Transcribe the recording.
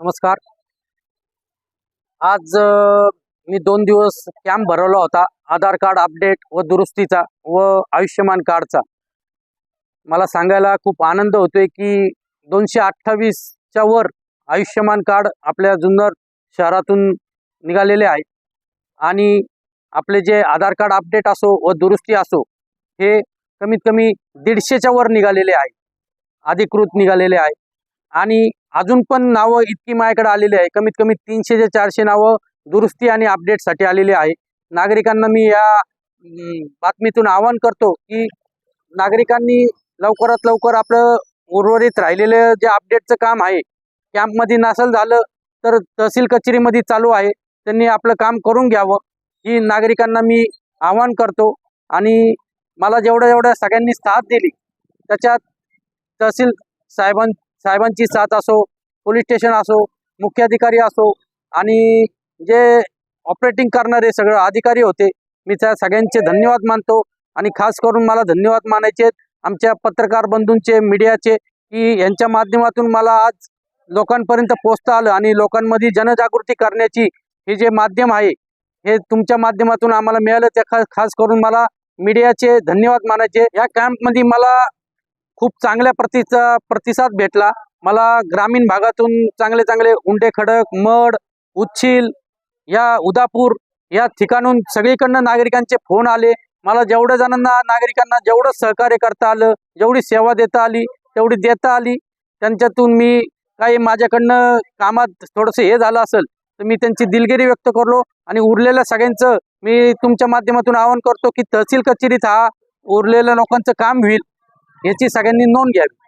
नमस्कार. आज मी दोन दिवस कॅम्प भरवला होता. आधार कार्ड अपडेट व दुरुस्तीचा व आयुष्यमान कार्डचा. मला सांगायला खूप आनंद होतोय की दोनशे अठ्ठावीसच्या वर आयुष्यमान कार्ड आपल्या जुन्नर शहरातून निघालेले आहे. आणि आपले जे आधार कार्ड अपडेट असो व दुरुस्ती असो हे कमीत कमी दीडशेच्या वर निघालेले आहे. अधिकृत निघालेले आहे. आणि अजून पण नावं इतकी माझ्याकडे आलेली आहे. कमीत कमी तीनशे ते चारशे नावं दुरुस्ती आणि अपडेटसाठी आलेली आहे. नागरिकांना मी या बातमीतून आवाहन करतो की नागरिकांनी लवकरात लवकर आपलं उर्वरित राहिलेलं जे अपडेटचं काम आहे कॅम्पमध्ये नसल झालं तर तहसील कचेरीमध्ये चालू आहे. त्यांनी आपलं काम करून घ्यावं ही नागरिकांना मी आवाहन करतो आणि मला जेवढं जेवढं सगळ्यांनी साथ दिली त्याच्यात तहसील साहेबां साहेबांची साथ असो पोलीस स्टेशन असो मुख्याधिकारी असो आणि जे ऑपरेटिंग करणारे सगळं अधिकारी होते मी त्या सगळ्यांचे धन्यवाद मानतो आणि खास करून मला धन्यवाद मानायचे आहेत. आमच्या पत्रकार बंधूंचे मीडियाचे की यांच्या माध्यमातून मला आज लोकांपर्यंत पोचता आलं आणि लोकांमध्ये जनजागृती करण्याची हे जे माध्यम आहे हे तुमच्या माध्यमातून आम्हाला मिळालं. त्या खास करून मला मीडियाचे धन्यवाद मानायचे. या कॅम्पमध्ये मला खूप चांगल्या प्रतीचा प्रतिसाद भेटला. मला ग्रामीण भागातून चांगले चांगले उंडे खडक मड उच्छील या उदापूर या ठिकाणून सगळीकडनं नागरिकांचे फोन आले. मला जेवढ्या जणांना नागरिकांना जेवढं सहकार्य करता आलं जेवढी सेवा देता आली तेवढी देता आली त्यांच्यातून मी काही माझ्याकडनं कामात थोडंसं हे झालं असेल तर मी त्यांची दिलगिरी व्यक्त करलो आणि उरलेल्या सगळ्यांचं मी तुमच्या माध्यमातून आवाहन करतो की तहसील कचेरीत हा उरलेल्या लोकांचं काम होईल. याची सगळ्यांनी नोंद घ्यावी.